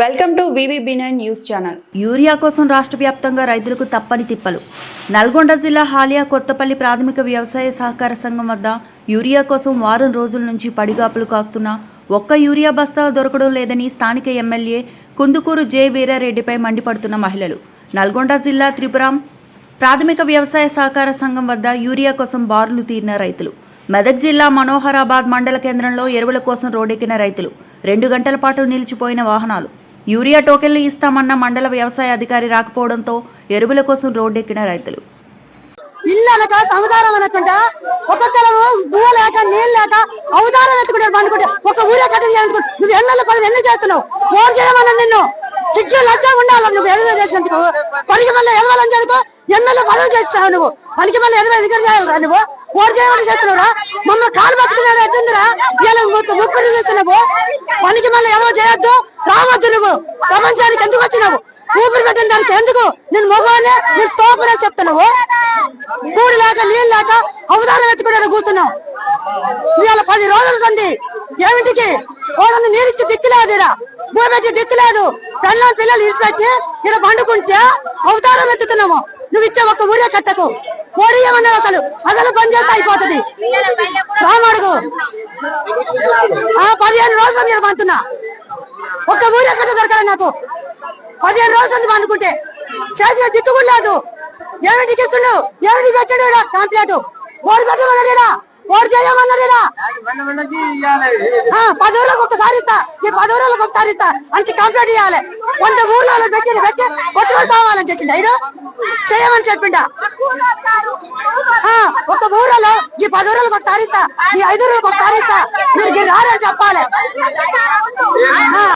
Welcome to VV nine news channel. Urea కోసం రాష్ట్ర వ్యాప్తంగా రైతులకు తప్పని తిప్పలు. నల్గొండ జిల్లా హాలియా కొత్తపల్లి ప్రాథమిక వ్యవసాయ సహకార సంఘం వద్ద యూరియా కోసం వారం రోజుల నుంచి పడిగాపులు కాస్తున్న ఒక్క యూరియా బస్తా దొరకడం లేదని స్థానిక ఎమ్మెల్యే కుందుకూరు జె వీరారెడ్డిపై మండిపడుతున్న మహిళలు. నల్గొండ జిల్లా త్రిపురం ప్రాథమిక వ్యవసాయ సహకార సంఘం వద్ద యూరియా కోసం బారులు తీరిన రైతులు. మెదక్ జిల్లా మనోహరాబాద్ మండల కేంద్రంలో ఎరువుల కోసం రోడ్డెక్కిన రైతులు. రెండు గంటల పాటు నిలిచిపోయిన వాహనాలు. యూరియా టోకెన్లు ఇస్తామన్న మండల వ్యవసాయ అధికారి రాకపోవడంతో ఎరువుల కోసం రోడ్డెక్కిన రైతులు. ఇల్లు అనక సముదారం అనకుండా ఒక్కొక్కరు గువ్వ లేక నీళ్ళు లేక అవతారం ఎత్తుకుంటారు అనుకుంటే ఒక ఊరే కట్టడి చేయాలనుకుంటే నువ్వు ఎన్నెల పని ఎన్ని చేస్తున్నావు? ఫోన్ చేయమన్నా నిన్ను? సిగ్గు లజ్జ ఉండాలి నువ్వు ఎదురు చేసినందుకు పనికి మళ్ళీ ఎదవాలని చదువుకో ఎమ్మెల్యే పదవి చేస్తావు నువ్వు. పనికి మళ్ళీ ఎనభై దగ్గర చేయాలరా నువ్వు? ఓటు చేయమని చేస్తున్నావురా? మమ్మల్ని కాలు పట్టుకున్నావు ఎట్టుందిరా? ఇలా ముప్పై చేస్తున్నావు పనికి మళ్ళీ ఎదవ చేయొద్దు? రావద్దు నువ్వు. ప్రపంచానికి ఎందుకు వచ్చినావు? ఊపిరి పెట్టిన దానికి ఎందుకు? నేను మగవానే నేను తోపనే చెప్తున్నావు కూడి లేక నీళ్ళు లేక అవతారం ఎత్తుకునే కూర్చున్నావు. ఇవాళ పది రోజులు సంది ఏమిటికి? వాళ్ళని నీరిచ్చి దిక్కులేదు ఇక్కడ భూమి పెట్టి దిక్కులేదు పిల్లలు పిల్లలు ఇడిచిపెట్టి ఇక్కడ పండుకుంటే అవతారం ఇచ్చే ఒక ఊరే కట్టకు. ఓడి అసలు అసలు పని చేస్తే అయిపోతుంది. రామడుగు ఆ పదిహేను రోజులు నేను పంతున్నా. ఒక ఊరే కట్ట దొరకాలి నాకు. పదిహేను రోజులు అనుకుంటే చేతిలో దిక్కులేదు ఏమిటికి ఇస్తుండు ఏమిటి పెట్టాడు కాంప్లెట్ ఓడి పెట్టమన్నాడు ఓడి చేయమన్నాడు పది రోజులకు ఒకసారి ఇస్తా. ఈ పది రోజులకు ఒకసారి ఇస్తా. అని కంప్లైంట్ ఇవ్వాలి వంద ఊర్లలో పెట్టి పెట్టి కొట్టుకొని కావాలని చేసిండు ఐదు చేయమని చెప్పిండ? ఒక ఊరలో ఈ పది రోజులకు ఒకసారి ఇస్తా. ఈ ఐదు రోజులకు ఒకసారి ఇస్తా. మీరు రారని చెప్పాలి.